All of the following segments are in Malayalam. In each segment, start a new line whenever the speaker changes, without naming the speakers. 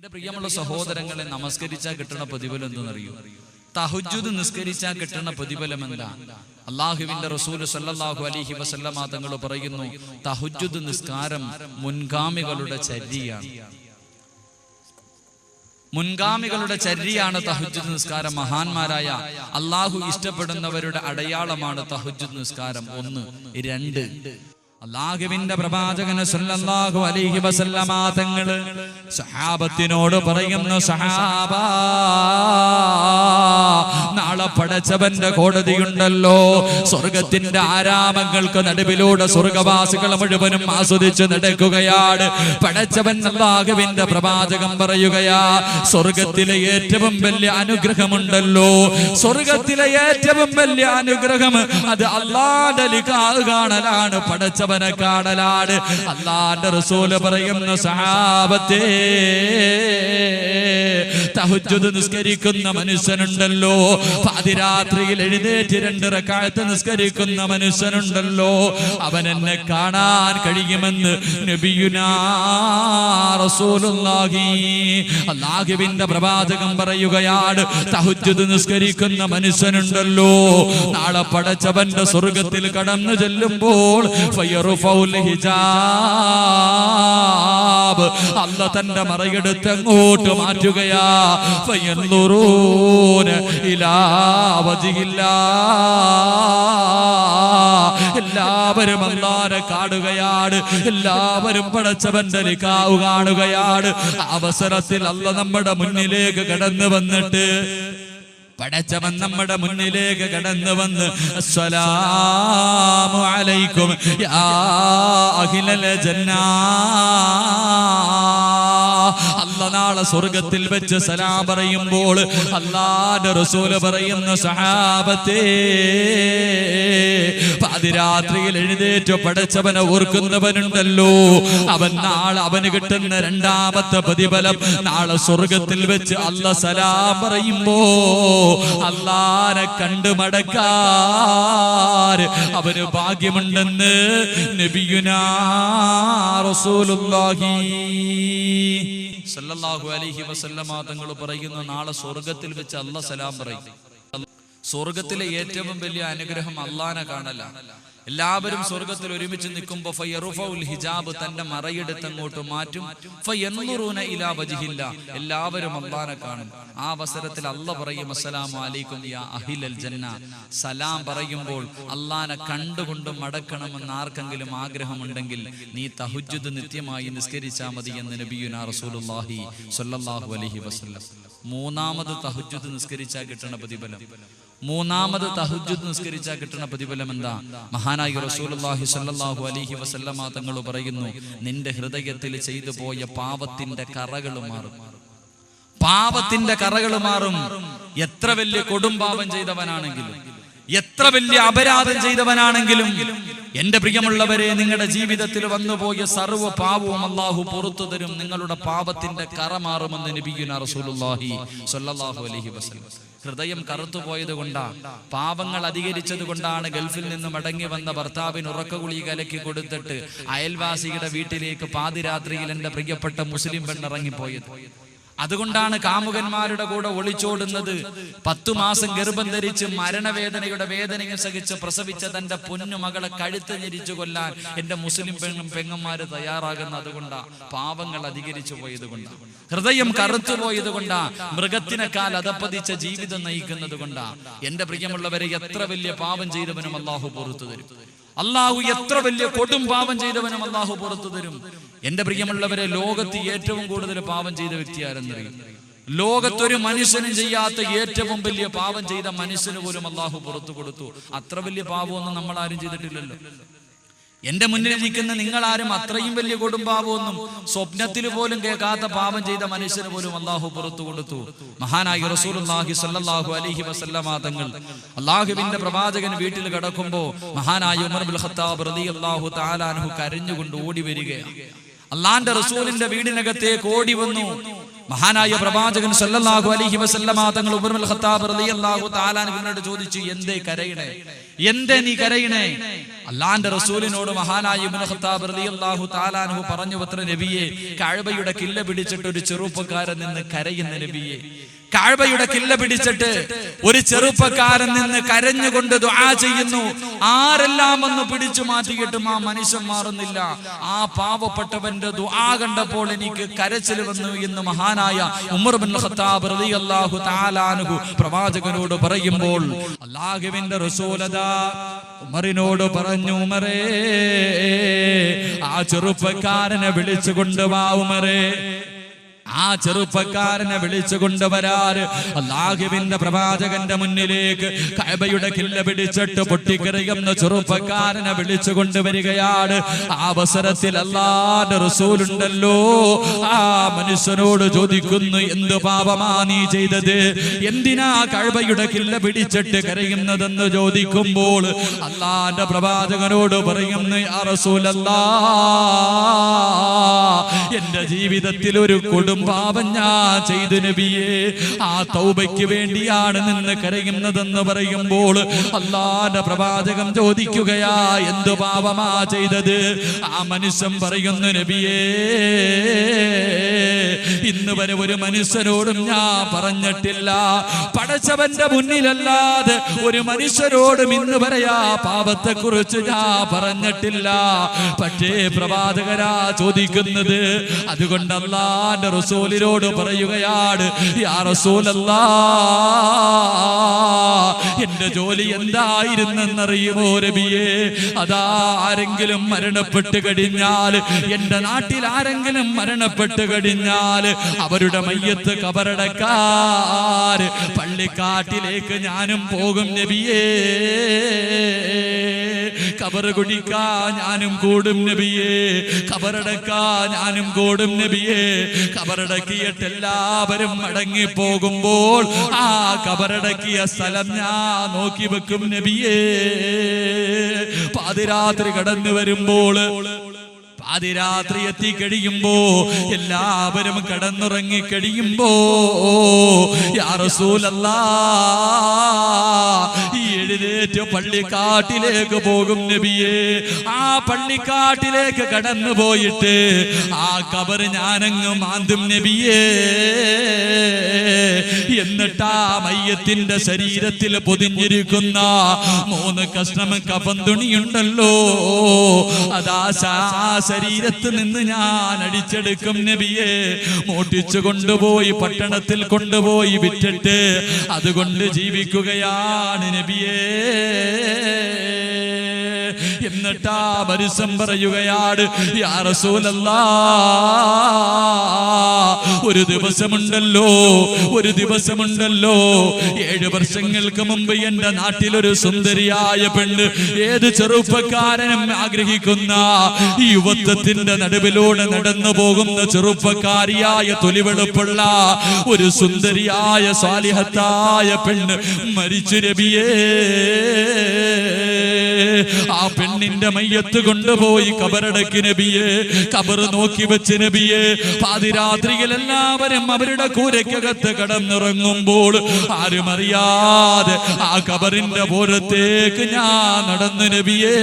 എന്റെ പ്രിയമുള്ള സഹോദരങ്ങളെ നമസ്കരിച്ചാൽ കിട്ടുന്ന പ്രതിഫലം എന്തെന്നറിയൂ? തഹുജുദ് നിസ്കരിച്ചാൽ കിട്ടുന്ന പ്രതിഫലം എന്താ? അള്ളാഹുവിന്റെ റസൂൽ സല്ലാഹു അലിഹി വസല്ലമ തങ്ങൾ പറയുന്നു തഹുജുദ് നിസ്കാരം മുൻഗാമികളുടെ ചര്യയാണ് മുൻഗാമികളുടെ ചര്യയാണ് തഹുജുദ് നിസ്കാരം. മഹാന്മാരായ അള്ളാഹു ഇഷ്ടപ്പെടുന്നവരുടെ അടയാളമാണ് തഹുജുദ് നിസ്കാരം. ഒന്ന് രണ്ട്. അള്ളാഹുവിന്റെ പ്രവാചകന് സല്ലല്ലാഹു അലൈഹി വസല്ലമ തങ്ങൾ സഹാബത്തിനോട് പറയുന്നു സഹാബ നാളെ പടച്ചവന്റെ കോടതിയുണ്ടല്ലോ. സ്വർഗത്തിന്റെ ആരാമങ്ങൾക്ക് നടുവിലൂടെ സ്വർഗവാസികൾ മുഴുവനും ആസ്വദിച്ച് നടക്കുകയാണ്. പടച്ചവൻ അള്ളാഹുവിന്റെ പ്രവാചകം പറയുകയാ സ്വർഗത്തിലെ ഏറ്റവും വലിയ അനുഗ്രഹമുണ്ടല്ലോ. സ്വർഗത്തിലെ ഏറ്റവും വലിയ അനുഗ്രഹം അത് അള്ളാന്റെ കാണലാണ്. കാണലാണ് പടച്ചവനെ കാണലാണ് അള്ളാന്റെ റസൂൽ പറയുന്ന സഹാബത്തേ തഹജ്ജുദ് നിസ്കരിക്കുന്ന മനുഷ്യനുണ്ടല്ലോ. പാതിരാത്രിയിൽ എഴുന്നേറ്റ് രണ്ട് റക്കായത്ത് നിസ്കരിക്കുന്ന മനുഷ്യനുണ്ടല്ലോ. അവൻ എന്നെ കാണാൻ കഴിയുമെന്ന് നബിയുനാ റസൂലുള്ളാഹി അല്ലാഹുവിന്റെ പ്രവാചകം പറയുകയാണ്. തഹജ്ജുദ് നിസ്കരിക്കുന്ന മനുഷ്യനുണ്ടല്ലോ. നാളെ പടച്ചവന്റെ സ്വർഗത്തിൽ കടന്നു ചെല്ലുമ്പോൾ അല്ല തന്റെ മറയെടുത്ത് അങ്ങോട്ട് മാറ്റുകയാ. ഫയൻളുറൂന ഇലാ വജിഹില്ലാ എല്ലാവരും അല്ലാരെ കാണുകയാണ്. എല്ലാവരും പടച്ചവന്റെ ലിക്കാവ് കാണുകയാണ്. അവസരത്തിൽ അല്ല നമ്മുടെ മുന്നിലേക്ക് കടന്നു വന്നിട്ട് പടച്ചവൻ നമ്മുടെ മുന്നിലേക്ക് കടന്നു വന്ന് അസ്സലാമു അലൈക്കും യാ അഖിലൽ ജന്നാ. നാളെ സ്വർഗത്തിൽ വെച്ച് സലാം പറയുമ്പോൾ അല്ലാന്റെ റസൂൽ പറയുന്ന സഹാബത്തെ പാതിരാത്രിയിൽ എഴുന്നേറ്റ് പടച്ചവനെ ഓർക്കുന്നവനുണ്ടല്ലോ. അവൻ നാളെ അവന് കിട്ടുന്ന രണ്ടാമത്തെ പ്രതിഫലം നാളെ സ്വർഗത്തിൽ വെച്ച് അല്ല സലാം പറയുമ്പോ അല്ലാനെ കണ്ടു മടക്കാർ അവന് ഭാഗ്യമുണ്ടെന്ന് നബിയുനാ റസൂലുള്ളാഹി സല്ലല്ലാഹു അലൈഹി വസല്ലമ തങ്ങൾ പറയുന്ന നാളെ സ്വർഗത്തിൽ വെച്ച് അല്ല സലാം പറയും. സ്വർഗത്തിലെ ഏറ്റവും വലിയ അനുഗ്രഹം അള്ളാനെ കാണല എല്ലാവരും സ്വർഗത്തിൽ ഒരുമിച്ച് നിൽക്കുമ്പോ ഫയ്യറുഫൗൽ ഹിജാബ് തന്റെ മറയെടുത്ത് അങ്ങോട്ട് മാറ്റും. ഫയൻളുറൂന ഇലാ വജിഹില്ല. എല്ലാവരും അള്ളാനെ കാണും. ആ അവസരത്തിൽ അല്ല പറയും അസ്സലാമു അലൈക്കും യാ അഹിലൽ ജന്ന. സലാം പറയുമ്പോൾ അള്ളാനെ കണ്ടുകൊണ്ട് മടക്കണമെന്ന് ആർക്കെങ്കിലും ആഗ്രഹമുണ്ടെങ്കിൽ നീ തഹുജ്ജുദ് നിത്യമായി നിസ്കരിച്ചാ മതി എന്ന് നബിയുന റസൂലുള്ളാഹി സ്വല്ലല്ലാഹു അലൈഹി വസല്ലം. മൂന്നാമത് തഹുജ്ജുദ് നിസ്കരിച്ചാൽ കിട്ടണ പ്രതിഫലം. മൂന്നാമത് തഹുജുദ് നിസ്കരിച്ചാൽ കിട്ടുന്ന പ്രതിഫലം എന്താ? മഹാനായി റസൂലുള്ളാഹി സ്വല്ലല്ലാഹു അലൈഹി വസല്ലമ തങ്ങൾ പറയുന്നു നിന്റെ ഹൃദയത്തിൽ ചെയ്തു പോയ പാപത്തിന്റെ കറകൾ മാറും. പാപത്തിന്റെ കറകൾ മാറും. എത്ര വലിയ കൊടുംപാപം ചെയ്തവനാണെങ്കിലും എത്ര വലിയ അപരാധം ചെയ്തവനാണെങ്കിലും എന്റെ പ്രിയമുള്ളവരെ നിങ്ങളുടെ ജീവിതത്തിൽ വന്നുപോയ സർവ പാപവും അള്ളാഹു പുറത്തു തരും. നിങ്ങളുടെ പാപത്തിന്റെ കറ മാറുമെന്ന് നബിയുന റസൂലുള്ളാഹി സ്വല്ലല്ലാഹു അലൈഹി വസല്ലം. ഹൃദയം പാപങ്ങൾ അധികരിച്ചത് കൊണ്ടാണ് ഗൾഫിൽ നിന്ന് മടങ്ങി വന്ന ഭർത്താവിന് ഉറക്കഗുളി കലക്കി കൊടുത്തിട്ട് അയൽവാസിയുടെ വീട്ടിലേക്ക് പാതിരാത്രിയിൽ എന്റെ പ്രിയപ്പെട്ട മുസ്ലിം പെണ്ണിറങ്ങിപ്പോയത് അതുകൊണ്ടാണ് കാമുകന്മാരുടെ കൂടെ ഒളിച്ചോടുന്നത്. പത്തു മാസം ഗർഭം ധരിച്ച് മരണവേദനയുടെ വേദനയെ സഹിച്ച് പ്രസവിച്ച തന്റെ പൊന്നു മകളെ കഴുത്ത് ഞെരിച്ചു കൊല്ലാൻ എന്റെ മുസ്ലിം പെണ്ണും പെങ്ങന്മാര് തയ്യാറാകുന്ന അതുകൊണ്ടാ പാവങ്ങൾ അധികരിച്ചു പോയത് കൊണ്ടാ. ഹൃദയം കറുത്തു പോയത് കൊണ്ടാ മൃഗത്തിനെക്കാൽ അതപ്പതിച്ച ജീവിതം നയിക്കുന്നത് കൊണ്ടാ. എന്റെ പ്രിയമുള്ളവരെ എത്ര വലിയ പാവം ചെയ്തവനും അള്ളാഹു പുറത്തു തരും. അള്ളാഹു എത്ര വലിയ കൊടും പാപം ചെയ്തവനും അള്ളാഹു പുറത്തു തരും. എന്റെ പ്രിയമുള്ളവരെ ലോകത്ത് ഏറ്റവും കൂടുതൽ പാപം ചെയ്ത വ്യക്തി ആരെന്നറിയും? ലോകത്തൊരു മനുഷ്യനും ചെയ്യാത്ത ഏറ്റവും വലിയ പാപം ചെയ്ത മനുഷ്യന് പോലും അള്ളാഹു പുറത്തു കൊടുത്തു. അത്ര വലിയ പാപമൊന്നും നമ്മൾ ആരും ചെയ്തിട്ടില്ലല്ലോ. എന്റെ മുന്നിൽ നിൽക്കുന്ന നിങ്ങൾ ആരും അത്രയും വലിയ കുടുംബാവൊന്നും സ്വപ്നത്തിൽ പോലും കേൾക്കാത്ത പാപം ചെയ്ത മനുഷ്യന് പോലും അള്ളാഹു പുറത്തു കൊടുത്തു. മഹാനായി റസൂലുള്ളാഹി സ്വല്ലല്ലാഹു അലൈഹി വസല്ലമ തങ്ങൾ അള്ളാഹുവിന്റെ പ്രവാചകൻ വീട്ടിൽ കിടക്കുമ്പോ മഹാനായ ഉമർ ബിൻ ഖത്താബ് റളിയല്ലാഹു കരഞ്ഞുകൊണ്ട് ഓടി വരികയാണ്. അള്ളാന്റെ റസൂലിന്റെ വീടിനകത്തേക്ക് ഓടി വന്നു. മഹാനായ പ്രവാചകൻ സല്ലല്ലാഹു അലൈഹി വസല്ലമ തങ്ങൾ ഉമർ ഖത്താബ് റളിയല്ലാഹു തആല അൻഹുവിനോട് ചോദിച്ചു എന്തേ കരയണേ? എന്തേ നീ കരയണേ? അള്ളാന്റെ റസൂലിനോട് മഹാനായ ഇബ്നു ഖത്താബ് റളിയല്ലാഹു തആലാനഹു പറഞ്ഞു പത്ര നബിയെ കഅബയുടെ കില്ല പിടിച്ചിട്ട് ഒരു ചെറുപ്പക്കാരൻ നിന്ന് കരയുന്ന നബിയെ. കാഴ്ബയുടെ കില്ല പിടിച്ചിട്ട് ഒരു ചെറുപ്പക്കാരൻ നിന്ന് കരഞ്ഞുകൊണ്ട് ദുആ ചെയ്യുന്നു. ആരെല്ലാം ഒന്ന് പിടിച്ചു മാറ്റിയിട്ടും ആ മനുഷ്യൻ മാറുന്നില്ല. ആ പാവപ്പെട്ടവന്റെ ദുആ കണ്ടപ്പോൾ എനിക്ക് കരച്ചിൽ വന്നു എന്ന് മഹാനായ ഉമർ ബിൻ ഖത്താബ് റളിയല്ലാഹു തആലാനഹു പ്രവാചകനോട് പറയുമ്പോൾ അല്ലാഹുവിന്റെ റസൂലത ഉമറിനോട് പറഞ്ഞു ഉമറേ ആ ചെറുപ്പക്കാരനെ വിളിച്ചു കൊണ്ടുവാ ഉമറേ. ആ ചെറുപ്പക്കാരനെ വിളിച്ചു കൊണ്ടുവരാറ് അള്ളാഹുവിന്റെ പ്രവാചകന്റെ മുന്നിലേക്ക് കഅബയുടെ കില്ല പിടിച്ചിട്ട് പൊട്ടിക്കറിയുന്ന ചെറുപ്പക്കാരനെ വിളിച്ചു കൊണ്ടുവരികയാണ് ആ അവസരത്തിൽ അല്ലാതെ റസൂലുണ്ടല്ലോ. ആ മനുഷ്യനോട് ചോദിക്കുന്നു എന്ത് പാപമാ നീ ചെയ്തത്? എന്തിനാ കഅബയുടെ കില്ല പിടിച്ചിട്ട് കരയുന്നതെന്ന് ചോദിക്കുമ്പോൾ അള്ളാന്റെ പ്രവാചകനോട് പറയുന്നു ആ റസൂലല്ലാ എന്റെ ജീവിതത്തിൽ ഒരു കൊടും പാപം ഞാൻ ചെയ്തു നബിയെ ആ തൗബയ്ക്ക് വേണ്ടിയാണ് നിന്ന് കരയുന്നതെന്ന് പറയുമ്പോൾ അല്ലാന്റെ പ്രവാചകം ചോദിക്കുകയാ എന്ത് പാപമാ ചെയ്തത്? ആ മനുഷ്യൻ പറയുന്നു നബിയേ ഇന്ന് വരെ ഒരു മനുഷ്യരോടും ഞാൻ പറഞ്ഞിട്ടില്ല. പടച്ചവന്റെ മുന്നിലല്ലാതെ ഒരു മനുഷ്യരോടും ഇന്ന് വരെയാ പാപത്തെ കുറിച്ച് ഞാൻ പറഞ്ഞിട്ടില്ല. പക്ഷേ പ്രവാചകരാ ചോദിക്കുന്നത് അതുകൊണ്ട് അല്ലാന്റെ റസൂലിനോട് പറയുകയാണ് യാ റസൂലല്ല എന്റെ ജോലി എന്തായിരുന്നെന്നറിയുമോ രബിയെ? അതാ ആരെങ്കിലും മരണപ്പെട്ട് കഴിഞ്ഞാൽ എന്റെ നാട്ടിൽ ആരെങ്കിലും മരണപ്പെട്ട് കഴിഞ്ഞാൽ അവരുടെ മയ്യത്ത് കബറടക്കാർ. പള്ളിക്കാട്ടിലേക്ക് ഞാനും പോകും നബിയേ. കബറ് കുടിക്കാ ഞാനും കൂടും നബിയേ. കബറടക്കാ ഞാനും കൂടും നബിയേ. കബറടക്കിയിട്ട് എല്ലാവരും മടങ്ങി പോകുമ്പോൾ ആ കബറടക്കിയ സ്ഥലം ഞാൻ നോക്കി വെക്കും നബിയേ. പാതിരാത്രി കടന്നു വരുമ്പോൾ പാതിരാത്രി എത്തിക്കഴിയുമ്പോ എല്ലാവരും കടന്നുറങ്ങി കഴിയുമ്പോ ഈ എഴുന്നേറ്റ് പള്ളിക്കാട്ടിലേക്ക് പോകും നബിയെ. ആ പള്ളിക്കാട്ടിലേക്ക് കടന്നു പോയിട്ട് ആ കബർ ഞാനങ്ങ് മാന്തും നബിയെ. എന്നിട്ടാ മയ്യത്തിന്റെ ശരീരത്തിൽ പൊതിഞ്ഞിരിക്കുന്ന മൂന്ന് കഷ്ണം കഫൻ തുണിയുണ്ടല്ലോ അതാ ശരീരത്ത് നിന്ന് ഞാൻ അടിച്ചെടുക്കും നബിയെ. മോട്ടിച്ചു കൊണ്ടുപോയി പട്ടണത്തിൽ കൊണ്ടുപോയി വിറ്റിട്ട് അതുകൊണ്ട് ജീവിക്കുകയാണ് നബിയേ. എന്നിട്ടാ പരിസം പറയുകയാണ് ഒരു ദിവസമുണ്ടല്ലോ ഒരു ദിവസമുണ്ടല്ലോ. ഏഴ് വർഷങ്ങൾക്ക് മുമ്പ് എന്റെ നാട്ടിലൊരു സുന്ദരിയായ പെണ്ണ് ഏത് ചെറുപ്പക്കാരനും ആഗ്രഹിക്കുന്ന യുവത്വത്തിന്റെ നടുവിലൂടെ നടന്നു പോകുന്ന ചെറുപ്പക്കാരിയായ തൊലിവെളുപ്പുള്ള ഒരു സുന്ദരിയായ സ്വാലിഹത്തായ പെണ്ണ് മരിച്ചു രബിയേ ആ പെണ്ണിന്റെ മയ്യത്ത് കൊണ്ടുപോയി കബറടക്കി നബിയെ കബർ നോക്കി വെച്ച് നബിയെ. പാതിരാത്രിയിൽ എല്ലാവരും അവരുടെ കൂരയ്ക്കകത്ത് കടന്നിറങ്ങുമ്പോൾ ആരും അറിയാതെ ആ കബറിന്റെ പോരത്തേക്ക് ഞാൻ നടന്നു നബിയേ.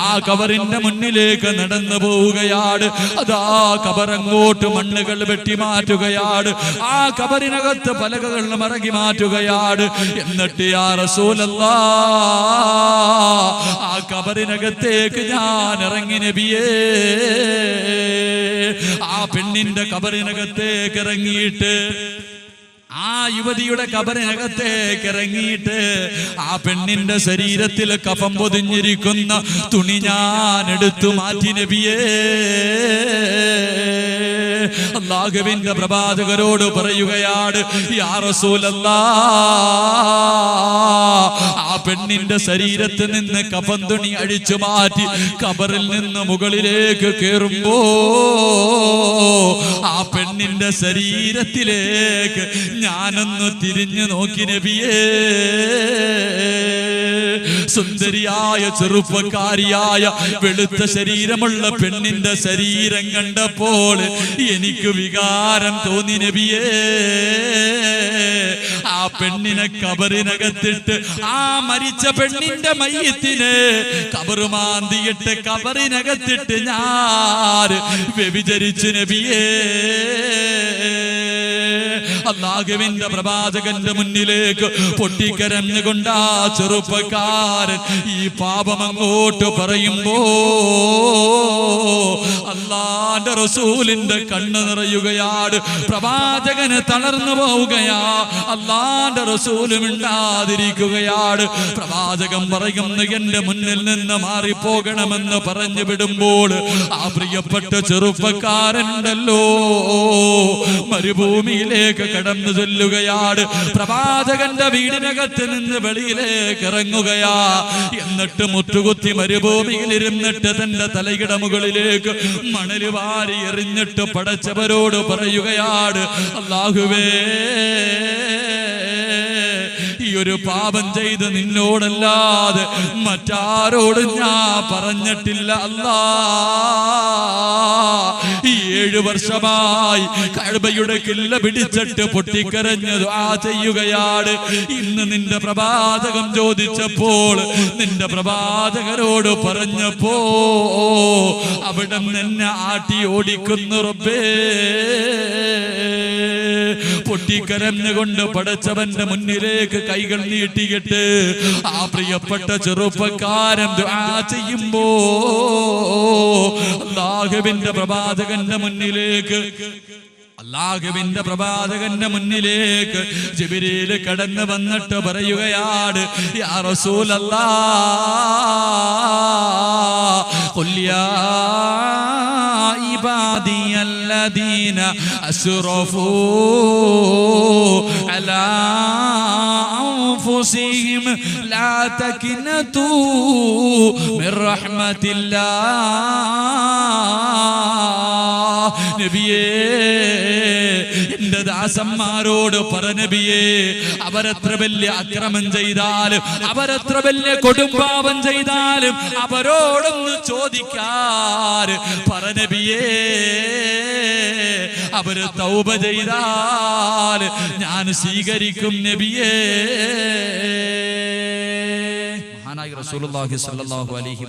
ആ കബറിന്റെ മുന്നിലേക്ക് നടന്നു പോവുകയാണ് അതാ കബറങ്ങോട്ട് മണ്ണുകൾ വെട്ടി മാറ്റുകയാണ് ആ കബറിനകത്ത് പലകകൾ മറങ്ങി മാറ്റുകയാണ് എന്നിട്ട് ആ റസൂലല്ലാ ആ കബറിനകത്തേക്ക് ഞാൻ ഇറങ്ങി നബിയേ. ആ പെണ്ണിന്റെ കബറിനകത്തേക്ക് ഇറങ്ങിയിട്ട് ആ യുവതിയുടെ കബറിനകത്തേക്ക് ഇറങ്ങിയിട്ട് ആ പെണ്ണിന്റെ ശരീരത്തിൽ കഫം പൊതിഞ്ഞിരിക്കുന്ന തുണി ഞാൻ എടുത്തു മാറ്റി നബിയേ. അള്ളാഹുവിന്റെ പ്രഭാതകരോട് പറയുകയാണ് ആ പെണ്ണിന്റെ ശരീരത്തിൽ നിന്ന് കഫൻ തുണി അഴിച്ചു മാറ്റി കബറിൽ നിന്ന് മുകളിലേക്ക് കേറുമ്പോ ആ പെണ്ണിന്റെ ശരീരത്തിലേക്ക് ഞാനൊന്ന് തിരിഞ്ഞു നോക്കി നബിയേ. സുന്ദരിയായ ചെറുപ്പക്കാരിയായ വെളുത്ത ശരീരമുള്ള പെണ്ണിന്റെ ശരീരം കണ്ടപ്പോൾ എനിക്ക് വികാരം തോന്നി നബിയേ. ആ പെണ്ണിനെ കബറിനകത്തിട്ട് ആ മരിച്ച പെണ്ണിന്റെ മയ്യത്തിനെ കബറുമാന്തിയിട്ട് കബറിനകത്തിട്ട് ഞാൻ വ്യഭിചരിച്ചു നബിയേ. അള്ളാഹുവിന്റെ പ്രവാചകന്റെ മുന്നിലേക്ക് പൊട്ടിക്കരഞ്ഞുകൊണ്ട് ആ ചെറുപ്പക്കാരൻ ഈ പാപം അങ്ങോട്ട് പറയുമ്പോ അള്ളാന്റെ റസൂലിന്റെ കണ്ണ് നിറയുകയാണ്. പ്രവാചകന് തളർന്നു പോവുകയാ. അള്ളാന്റെ റസൂലും ഇണ്ടാതിരിക്കുകയാണ് പ്രവാചകൻ പറയുന്നു എന്റെ മുന്നിൽ നിന്ന് മാറിപ്പോകണമെന്ന് പറഞ്ഞു വിടുമ്പോൾ ആ പ്രിയപ്പെട്ട ചെറുപ്പക്കാരൻ ചെറുപ്പക്കാരണ്ടല്ലോ മരുഭൂമിയിലേക്ക് കടന്നു ചൊല്ലുകയാണ്. പ്രവാചകന്റെ വീടിനകത്ത് നിന്ന് വെളിയിലേക്ക് ഇറങ്ങുകയാ. എന്നിട്ട് മുട്ടുകുത്തി മരുഭൂമിയിൽ ഇരുന്നിട്ട് തന്റെ തലയുടെ മുകളിലേക്ക് മണൽ വാരി എറിഞ്ഞിട്ട് പടച്ചവരോട് പറയുകയാണ്. അള്ളാഹുവേ ഈ ഒരു പാപം ചെയ്ത് നിന്നോടല്ലാതെ മറ്റാരോട് ഞാൻ പറഞ്ഞിട്ടില്ല അല്ലാ. ഈ ഏഴു വർഷമായി കഴബയുടെ കില്ല പിടിച്ചിട്ട് പൊട്ടിക്കരഞ്ഞത് ആ ചെയ്യുകയാണ്. ഇന്ന് നിന്റെ പ്രവാചകം ചോദിച്ചപ്പോൾ നിന്റെ പ്രവാചകരോട് പറഞ്ഞപ്പോ അവിടെ എന്നെ ആട്ടി ഓടിക്കുന്നു റബ്ബേ. പൊട്ടി കരഞ്ഞുകൊണ്ട് പടച്ചവന്റെ മുന്നിലേക്ക് കൈകൾ നീട്ടിയിട്ട് ആ പ്രിയപ്പെട്ട ചെറുപ്പക്കാരൻ ചെയ്യുമ്പോ ലാഘവിന്റെ പ്രവാചകന്റെ മുന്നിലേക്ക് അള്ളാഹുവിന്റെ പ്രഭാതകന്റെ മുന്നിലേക്ക് ജബിരിയിൽ കടന്നു വന്നിട്ട് പറയുകയാണ് യാ റസൂലല്ലാ കൊല്ലിയ الذين أسرفوا على أنفسهم. لا تكنتوا من رحمة الله. نبيه എന്റെ ദാസന്മാരോട് പറനബിയേ അവരെത്ര വലിയ അക്രമം ചെയ്താലും അവരെത്ര വലിയ കൊടുംപാപം ചെയ്താലും അവരോടൊന്ന് ചോദിക്കാറ്. പറനബിയേ അവർ തൗപ ചെയ്താൽ ഞാൻ സ്വീകരിക്കും നബിയേ. റസൂലുള്ളാഹി സ്വല്ലല്ലാഹു അലൈഹി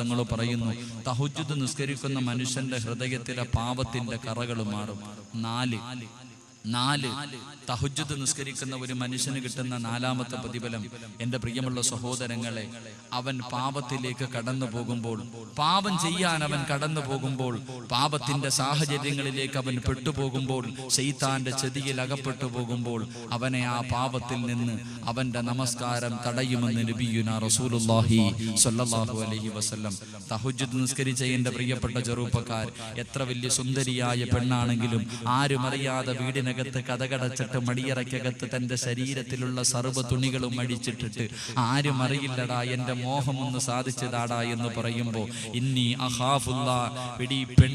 തങ്ങൾ പറയുന്നു തഹജ്ജുദ് നിസ്കരിക്കുന്ന മനുഷ്യന്റെ ഹൃദയത്തിലെ പാപത്തിന്റെ കറകൾ മാറും. നാല് നാല് തഹജ്ജുദ് നിസ്കരിക്കുന്ന ഒരു മനുഷ്യന് കിട്ടുന്ന നാലാമത്തെ പ്രതിഫലം. എന്റെ പ്രിയമുള്ള സഹോദരങ്ങളെ അവൻ പാപത്തിലേക്ക് കടന്നു പോകുമ്പോൾ പാപം ചെയ്യാൻ അവൻ കടന്നു പോകുമ്പോൾ പാപത്തിന്റെ സാഹചര്യങ്ങളിലേക്ക് അവൻ പെട്ടുപോകുമ്പോൾ ശൈത്താന്റെ ചെതിയിൽ അകപ്പെട്ടു പോകുമ്പോൾ അവനെ ആ പാപത്തിൽ നിന്ന് അവന്റെ നമസ്കാരം തടയുമെന്ന് നബിയുന അലൈഹി വസല്ലം. തഹജ്ജുദ് നിസ്കരിച്ച എന്റെ പ്രിയപ്പെട്ട ചെറുപ്പക്കാർ എത്ര വലിയ സുന്ദരിയായ പെണ്ണാണെങ്കിലും ആരും അറിയാതെ വീടിനകത്ത് കഥകടച്ചിട്ട് മടിയറയ്ക്കകത്ത് തന്റെ ശരീരത്തിലുള്ള സർവ തുണികളും അടിച്ചിട്ടിട്ട് ആരും അറിയില്ലടാ എന്റെ മോഹം ഒന്ന് സാധിച്ചതാടാ എന്ന് പറയുമ്പോൾ ഇന്നി അഹാഫുല്ല പിടി പെൺ